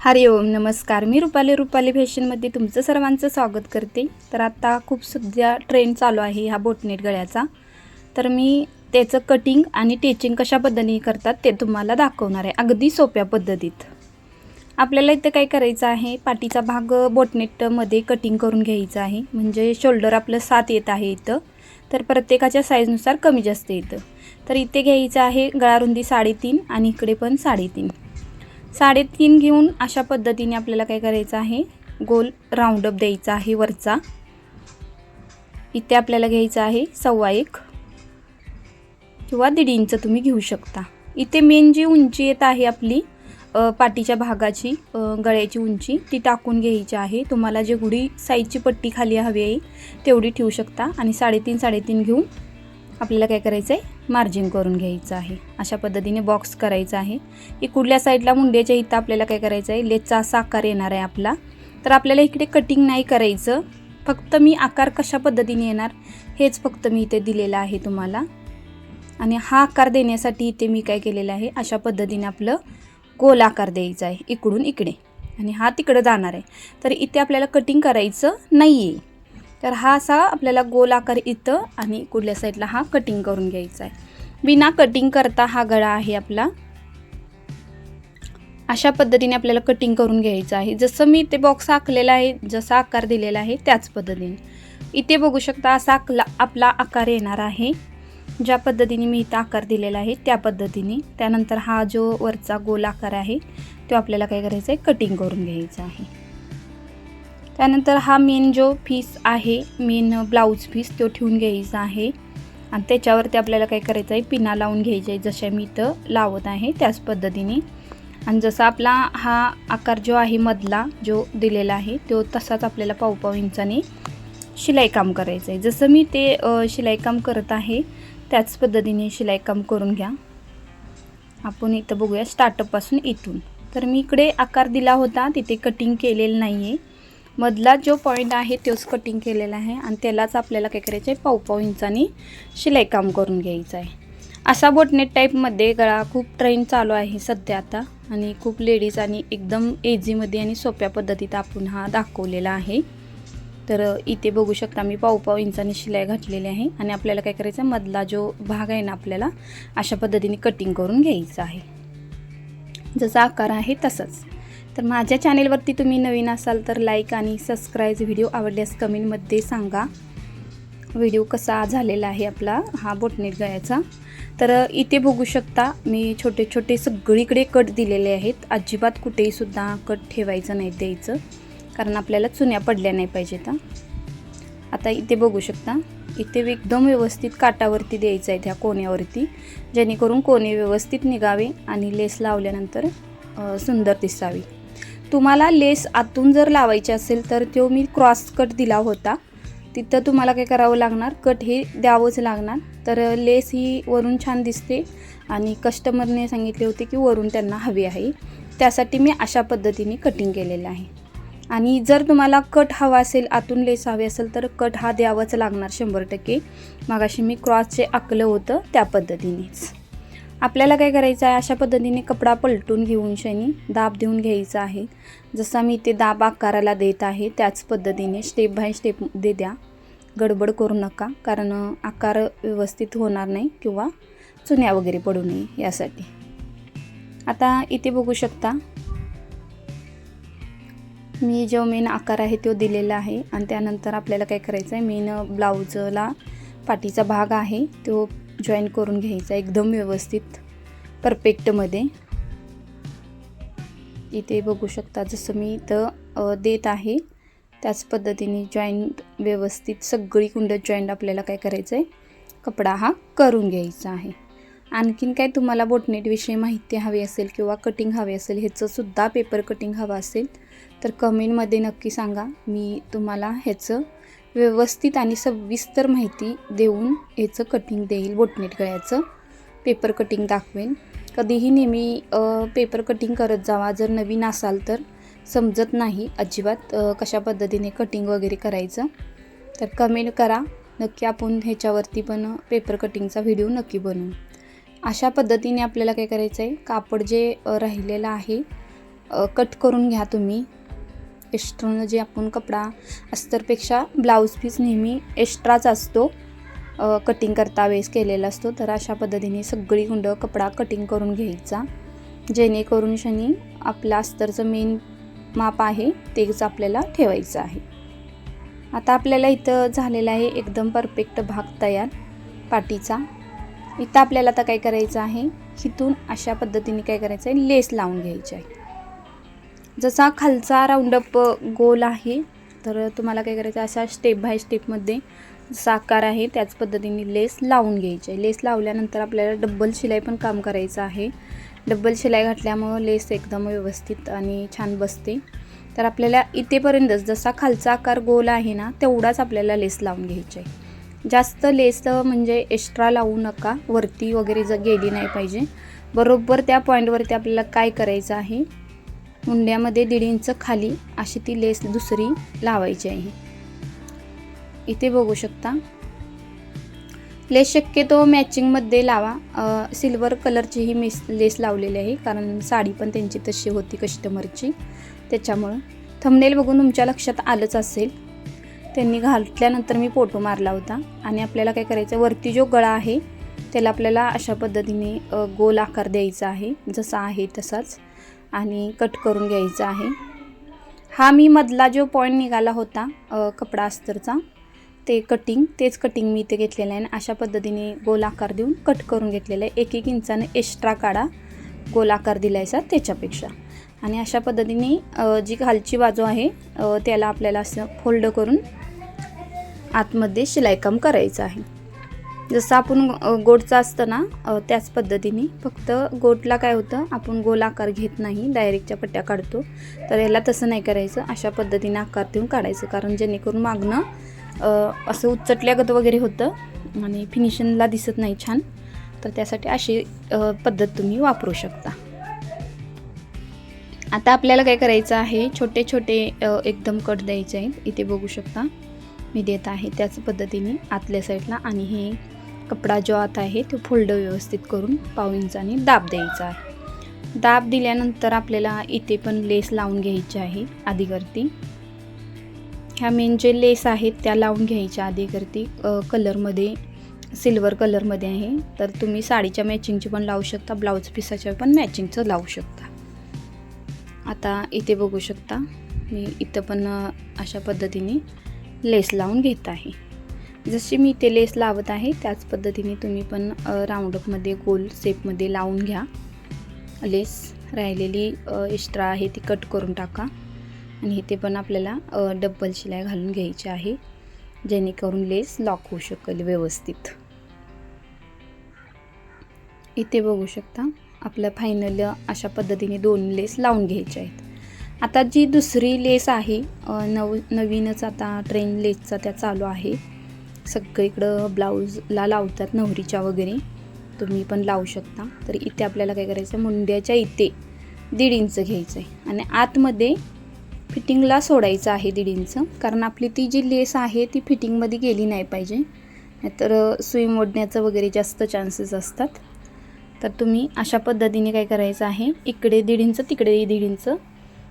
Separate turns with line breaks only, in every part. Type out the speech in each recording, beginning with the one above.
हरि ओम नमस्कार. मी रुपाली रुपाली फॅशनमध्ये तुमचं सर्वांचं स्वागत करते. तर आता खूप सध्या ट्रेंड चालू आहे ह्या बोटनेट गळ्याचा. तर मी त्याचं कटिंग आणि टेचिंग कशा पद्धतीने करतात ते तुम्हाला दाखवणार आहे. अगदी सोप्या पद्धतीत. आपल्याला इथं काय करायचं आहे? पाठीचा भाग बोटनेटमध्ये कटिंग करून घ्यायचा आहे. म्हणजे शोल्डर आपलं सात येत आहे इथं. तर प्रत्येकाच्या साईजनुसार कमी जास्त येतं. तर इथे घ्यायचं आहे गळारुंदी साडेतीन आणि इकडे पण साडेतीन. साडेतीन घेऊन अशा पद्धतीने आपल्याला काय करायचं आहे? गोल राऊंडअप द्यायचा आहे वरचा. इथे आपल्याला घ्यायचं आहे सव्वा एक. किंवा दीड इंच तुम्ही घेऊ शकता. इथे मेन जी उंची येत आहे आपली पाठीच्या भागाची गळ्याची उंची ती टाकून घ्यायची आहे. तुम्हाला जेवढी साईजची पट्टी खाली हवी आहे तेवढी ठेवू शकता. आणि साडेतीन साडेतीन घेऊन आपल्याला काय करायचं आहे? मार्जिन करून घ्यायचं आहे. अशा पद्धतीने बॉक्स करायचा आहे. इकडल्या साईडला मुंड्याच्या इथं आपल्याला काय करायचं आहे? लेचा असा आकार येणार आहे आपला. तर आपल्याला इकडे कटिंग नाही करायचं. फक्त मी आकार कशा पद्धतीने येणार? हेच फक्त मी इथे दिलेलं आहे तुम्हाला. आणि हा आकार देण्यासाठी इथे मी काय केलेलं आहे? अशा पद्धतीने आपलं गोल आकार द्यायचा आहे. इकडून इकडे. आणि हा तिकडं जाणार आहे. तर इथे आपल्याला कटिंग करायचं नाही आहे तर हा असा आपल्याला गोल आकार इथं आणि कुठल्या साईडला हा कटिंग करून घ्यायचा आहे. बिना कटिंग करता हा गळा आहे आपला. अशा पद्धतीने आपल्याला कटिंग करून घ्यायचं आहे. जसं मी इथे बॉक्स आखलेला आहे जसा आकार दिलेला आहे त्याच पद्धतीने. इथे बघू शकता असा आकला आपला आकार येणार आहे. ज्या पद्धतीने मी इथं आकार दिलेला आहे त्या पद्धतीने. त्यानंतर हा जो वरचा गोल आकार आहे तो आपल्याला काय करायचा आहे? कटिंग करून घ्यायचा आहे. त्यानंतर हा मेन जो पीस आहे मेन ब्लाऊज पीस तो ठेवून घ्यायचा आहे. आणि त्याच्यावरती आपल्याला काय करायचं आहे पिना लावून घ्यायचं आहे जशा मी इथं लावत आहे त्याच पद्धतीने. आणि जसा आपला हा आकार जो आहे मधला जो दिलेला आहे तो तसाच आपल्याला पाव इंचाने शिलाई काम करायचं आहे. जसं मी ते शिलाई काम करत आहे त्याच पद्धतीने शिलाई काम करून घ्या. आपण इथं बघूया स्टार्टअपपासून इथून. तर मी इकडे आकार दिला होता तिथे कटिंग केलेलं नाही आहे मधला जो पॉईंट आहे तोच कटिंग केलेला आहे आणि त्यालाच आपल्याला काय करायचं आहे पावपाव इंचानी शिलाई काम करून घ्यायचं आहे. असा बोटनेट टाईपमध्ये गळा खूप ट्रेंड चालू आहे सध्या आता आणि खूप लेडीज आणि एकदम एझीमध्ये आणि सोप्या पद्धतीत आपण हा दाखवलेला आहे. तर इथे बघू शकता मी पावपाव पाव इंचानी शिलाई घातलेली आहे आणि आपल्याला काय करायचं आहे मधला जो भाग आहे ना आपल्याला अशा पद्धतीने कटिंग करून घ्यायचा आहे. जसा आकार आहे तसंच. तर माझ्या चॅनेलवरती तुम्ही नवीन असाल तर लाईक आणि सबस्क्राईब व्हिडिओ आवडल्यास कमेंटमध्ये सांगा. व्हिडिओ कसा झालेला आहे आपला हा बोटनेट गळ्याचा. तर इथे बघू शकता मी छोटे छोटे सगळीकडे कट दिलेले आहेत. अजिबात कुठेही सुद्धा कट ठेवायचं नाही द्यायचं कारण आपल्याला चुन्या पडल्या नाही पाहिजेत आता इथे बघू शकता इथे एकदम व्यवस्थित काटावरती द्यायचं आहे त्या कोण्यावरती जेणेकरून कोणे व्यवस्थित निघावे आणि लेस लावल्यानंतर सुंदर दिसावी. तुम्हाला लेस आतून जर लावायची असेल तर तो मी क्रॉस कट दिला होता. तिथं तुम्हाला काय करावं लागणार? कट हे द्यावंच लागणार. तर लेस ही वरून छान दिसते आणि कस्टमरने सांगितले होते की वरून त्यांना हवी आहे. त्यासाठी मी अशा पद्धतीने कटिंग केलेलं आहे. आणि जर तुम्हाला कट हवा असेल आतून लेस हवी असेल तर कट हा द्यावाच लागणार शंभर टक्के. मागाशी मी क्रॉसचे आकलं होतं त्या पद्धतीनेच. आपल्याला काय करायचं आहे? अशा पद्धतीने कपडा पलटून घेऊन शनी दाब देऊन घ्यायचा आहे. जसा मी ते दाब आकाराला देत आहे त्याच पद्धतीने स्टेप बाय स्टेप दे द्या. गडबड करू नका कारण आकार व्यवस्थित होणार नाही किंवा चुन्या वगैरे पडू नये यासाठी. आता इथे बघू शकता मी जो मेन आकार आहे तो दिलेला आहे आणि त्यानंतर आपल्याला काय करायचं आहे मेन ब्लाऊजला पाठीचा भाग आहे तो जॉईन करून घ्यायचा एकदम व्यवस्थित परफेक्टमध्ये इथे बघू शकता जसं मी इथं देत आहे त्याच पद्धतीने जॉईंट व्यवस्थित सगळी कुंड जॉईंट आपल्याला काय करायचं आहे कपडा हा करून घ्यायचा आहे. आणखीन काय तुम्हाला बोटनेटविषयी माहिती हवी असेल किंवा कटिंग हवी असेल ह्याचंसुद्धा पेपर कटिंग हवं असेल तर कमेंटमध्ये नक्की सांगा. मी तुम्हाला ह्याचं व्यवस्थित आणि सविस्तर माहिती देऊन ह्याचं कटिंग देईल बोटनेट गळ्याचं. पेपर कटिंग दाखवेन. कधीही नेहमी पेपर कटिंग करत जावा. जर नवीन असाल तर समजत नाही अजिबात कशा पद्धतीने कटिंग वगैरे करायचं. तर कमेंट करा. नक्की आपण ह्याच्यावरती पण पेपर कटिंगचा व्हिडिओ नक्की बनवू. अशा पद्धतीने आपल्याला काय करायचं आहे कापड जे राहिलेलं आहे कट करून घ्या तुम्ही. एक्स्ट्रानं जे आपण कपडा अस्तरपेक्षा ब्लाऊज पीस नेहमी एक्स्ट्राच असतो. कटिंग करता वेळेस केलेला असतो. तर अशा पद्धतीने सगळी गुंड कपडा कटिंग करून घ्यायचा. जेणेकरून शनी आपला अस्तरचं मेन माप आहे तेच आपल्याला ठेवायचं आहे. आता आपल्याला इथं झालेला आहे एकदम परफेक्ट भाग तयार पाटीचा. इथं आपल्याला आता काय करायचं आहे? इथून अशा पद्धतीने काय करायचं आहे लेस लावून घ्यायची आहे. जसा खालचा राऊंडअप गोल आहे तर तुम्हाला काय करायचं अशा स्टेप बाय स्टेपमध्ये जसा आकार आहे त्याच पद्धतीने लेस लावून घ्यायची. आहे लेस लावल्यानंतर आपल्याला डब्बल शिलाई पण काम करायचं आहे. डब्बल शिलाई घातल्यामुळं लेस एकदम व्यवस्थित आणि छान बसते. तर आपल्याला इथेपर्यंतच जसा खालचा आकार गोल आहे ना तेवढाच आपल्याला लेस लावून घ्यायचा आहे. जास्त लेस म्हणजे एक्स्ट्रा लावू नका. वरती वगैरे जर गेली नाही पाहिजे. बरोबर त्या पॉईंटवरती आपल्याला काय करायचं आहे मुंड्यामध्ये दीड इंच खाली अशी ती लेस दुसरी लावायची आहे. इथे बघू शकता. लेस शक्यतो मॅचिंगमध्ये लावा. सिल्वर कलरची ही मेस लेस लावलेली आहे कारण साडी पण त्यांची तशी होती कस्टमरची त्याच्यामुळं थंबनेल बघून तुमच्या लक्षात आलंच असेल. त्यांनी घातल्यानंतर मी फोटो मारला होता आणि आपल्याला काय करायचं वरती जो गळा आहे त्याला आपल्याला अशा पद्धतीने गोल आकार द्यायचा आहे. जसा आहे तसाच. आणि कट करून घ्यायचा आहे. हा मी मधला जो पॉईंट निघाला होता कपडा अस्तरचा ते कटिंग तेच कटिंग मी इथे घेतलेलं आहे आणि अशा पद्धतीने गोल आकार देऊन कट करून घेतलेलं आहे. एक एक इंचाने एक्स्ट्रा काढा गोल आकार दिलायचा त्याच्यापेक्षा. आणि अशा पद्धतीने जी खालची बाजू आहे त्याला आपल्याला असं फोल्ड करून आतमध्ये शिलाईकाम करायचं आहे. जसं आपण गोडचं गोटचं असतं ना त्याच पद्धतीने. फक्त गोटला काय होतं आपण गोल आकार घेत नाही डायरेक्टच्या पट्ट्या काढतो तर याला तसं नाही करायचं. अशा पद्धतीने आकार देऊन काढायचं. कारण जेणेकरून मागणं असं उचटल्यागत वगैरे होतं आणि फिनिशिंगला दिसत नाही छान. तर त्यासाठी अशी पद्धत तुम्ही वापरू शकता. आता आपल्याला काय करायचं आहे छोटे छोटे एकदम कट द्यायचे आहेत. इथे बघू शकता मी देत आहे त्याच पद्धतीने आतल्या साईडला आणि हे कपडा जो आत आहे तो फोल्ड व्यवस्थित करून पाव इंचाने दाब द्यायचा आहे. दाब दिल्यानंतर आपल्याला इथे पण लेस लावून घ्यायची आहे आधीवरती. ह्या मेन जे लेस आहेत त्या लावून घ्यायच्या आधीवरती कलरमध्ये सिल्वर कलरमध्ये आहे. तर तुम्ही साडीच्या मॅचिंगची पण लावू शकता ब्लाऊज पिसाच्या पण मॅचिंगचं लावू शकता. आता इथे बघू शकता मी इथं पण अशा पद्धतीने लेस लावून घेत आहे. जशी मी इथे लेस लावत आहे त्याच पद्धतीने तुम्ही पण राऊंडअपमध्ये गोल शेपमध्ये लावून घ्या. लेस राहिलेली एक्स्ट्रा आहे ती कट करून टाका. आणि इथे पण आपल्याला डब्बल शिलाई घालून घ्यायची आहे जेणेकरून लेस लॉक होऊ शकेल व्यवस्थित. इथे बघू शकता आपल्या फायनल अशा पद्धतीने दोन लेस लावून घ्यायचे आहेत. आता जी दुसरी लेस आहे नव नवीनच आता ट्रेन लेसचा त्या चालू आहे सगळीकडं ब्लाऊजला लावतात नवरीच्या वगैरे. तुम्ही पण लावू शकता. तर इथे आपल्याला काय करायचं आहे मुंड्याच्या इथे दीड इंच घ्यायचं आहे आणि आतमध्ये फिटिंगला सोडायचं आहे दीड इंच. कारण आपली ती जी लेस आहे ती फिटिंगमध्ये गेली नाही पाहिजे. नाहीतर सुई मोडण्याचं वगैरे जास्त चान्सेस असतात. तर तुम्ही अशा पद्धतीने काय करायचं आहे? इकडे दीड इंच तिकडे दीड इंच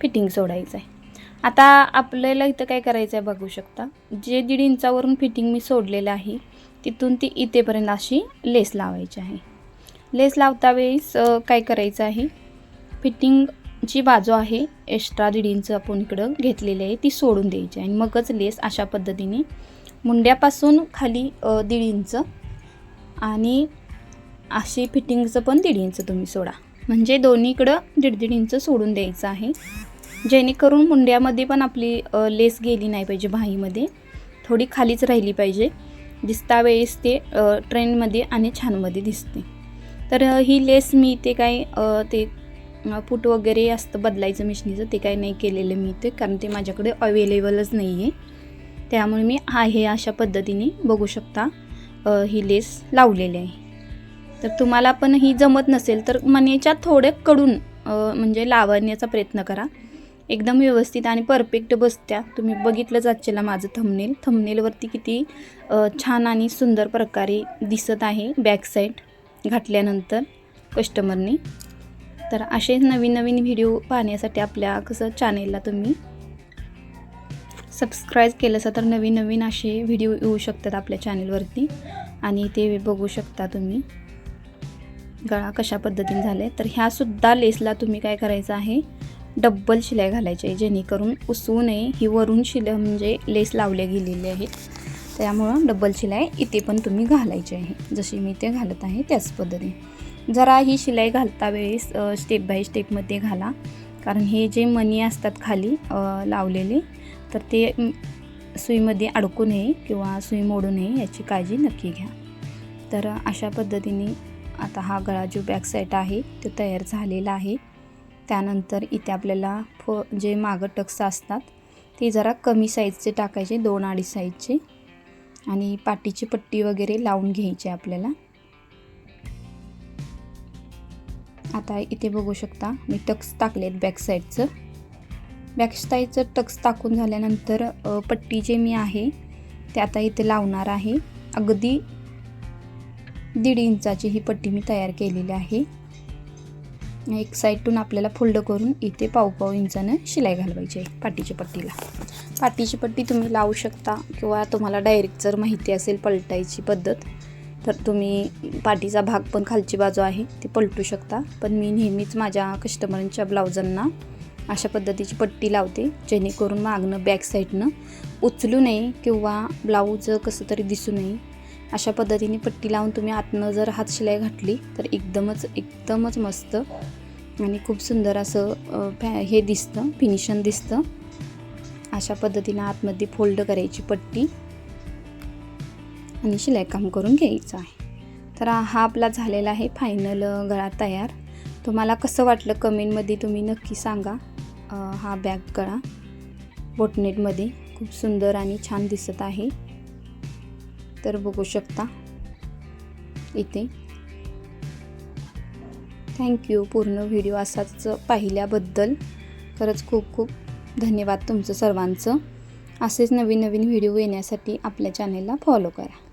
फिटिंग सोडायचं आहे आता आपल्याला इथं काय करायचं आहे बघू शकता. जे दीड इंचावरून फिटिंग मी सोडलेलं आहे तिथून ती इथेपर्यंत अशी लेस लावायची आहे. लेस लावता वेळेस काय करायचं आहे फिटिंगची बाजू आहे एक्स्ट्रा दीड इंच आपण इकडं घेतलेली आहे ती सोडून द्यायची आहे. आणि मगच लेस अशा पद्धतीने मुंड्यापासून खाली दीड इंच आणि अशी फिटिंगचं पण दीड इंच तुम्ही सोडा. म्हणजे दोन्हीकडं दीड दीड इंच सोडून द्यायचं आहे. जेणेकरून मुंड्यामध्ये पण आपली लेस गेली नाही पाहिजे बाहीमध्ये थोडी खालीच राहिली पाहिजे. दिसता वेळेस ते ट्रेंडमध्ये आणि छानमध्ये दिसते. तर ही लेस मी इथे काय ते फूट वगैरे असतं बदलायचं मिशनीचं ते काही नाही केलेलं मी इथे कारण ते माझ्याकडे अवेलेबलच नाही आहे त्यामुळे मी आहे अशा पद्धतीने बघू शकता ही लेस लावलेली आहे. तर तुम्हाला पण ही जमत नसेल तर मनेच्या थोडे कडून म्हणजे लावण्याचा प्रयत्न करा. एकदम व्यवस्थित आणि परफेक्ट बसत्या. तुम्ही बघितलंच आजच्याला माझं थंबनेल थंबनेलवरती किती छान आणि सुंदर प्रकारे दिसत आहे बॅकसाईड घातल्यानंतर कस्टमरने तर असे नवीन नवीन व्हिडिओ पाहण्यासाठी आपल्या कसं चॅनेलला तुम्ही सबस्क्राईब केलं तर नवीन नवीन असे व्हिडिओ येऊ शकतात आपल्या चॅनेलवरती आणि ते बघू शकता तुम्ही. गळा कशा पद्धतीने झाले तर ह्यासुद्धा लेसला तुम्ही काय करायचं आहे? डब्बल शिलाई घालायची आहे जेणेकरून उसवू नये. ही वरून शिलाई म्हणजे लेस लावल्या गेलेली आहे त्यामुळं डब्बल शिलाई इथे पण तुम्ही घालायची आहे. जशी मी ते घालत आहे त्याच पद्धतीने. जरा ही शिलाई घालता वेळेस स्टेप बाय स्टेपमध्ये घाला. कारण हे जे मणी असतात खाली लावलेले तर ते सुईमध्ये अडकू नये किंवा सुई मोडू नये याची काळजी नक्की घ्या. तर अशा पद्धतीने आता हा गळा जो बॅक साईड आहे तो तयार झालेला आहे. त्यानंतर इथे आपल्याला फ जे मागं टक्स असतात ते जरा कमी साईजचे टाकायचे दोन अडीच साईजचे. आणि पाठीची पट्टी वगैरे लावून घ्यायची आपल्याला. आता इथे बघू शकता मी टक्स टाकलेत बॅक साईडचं. बॅक साईडचं टक्स टाकून झाल्यानंतर पट्टी जे मी आहे ते आता इथे लावणार आहे. अगदी दीड इंचाची ही पट्टी मी तयार केलेली आहे. एक साईडतून आपल्याला फोल्ड करून इथे पावपाव इंचानं शिलाई घालवायची आहे पाठीच्या पट्टीला. पाठीची पट्टी तुम्ही लावू शकता किंवा तुम्हाला डायरेक्ट जर माहिती असेल पलटायची पद्धत तर तुम्ही पाठीचा भाग पण खालची बाजू आहे ती पलटू शकता. पण मी नेहमीच माझ्या कस्टमरांच्या ब्लाउजांना अशा पद्धतीची पट्टी लावते जेणेकरून मागणं बॅक साईडनं उचलू नये किंवा ब्लाऊज कसं तरी दिसू नये. अशा पद्धतीने पट्टी लावून तुम्ही आतनं जर हात शिलाई घातली तर एकदमच एकदमच मस्त आणि खूप सुंदर असं फॅ हे दिसतं फिनिशन दिसतं. अशा पद्धतीनं आतमध्ये फोल्ड करायची पट्टी आणि शिलाई काम करून घ्यायचं आहे. तर हा आपला झालेला आहे फायनल गळा तयार. तुम्हाला कसं वाटलं कमेंटमध्ये तुम्ही नक्की सांगा. हा बॅग गळा. बोटनेटमध्ये खूप सुंदर आणि छान दिसत आहे. तर बघू शकता. इथे. थँक्यू पूर्ण व्हिडिओ असाच पाहिल्याबद्दल खरंच खूप खूप धन्यवाद तुमचं सर्वांचं. असेच नवीन नवीन व्हिडिओ येण्यासाठी आपल्या चॅनेलला फॉलो करा.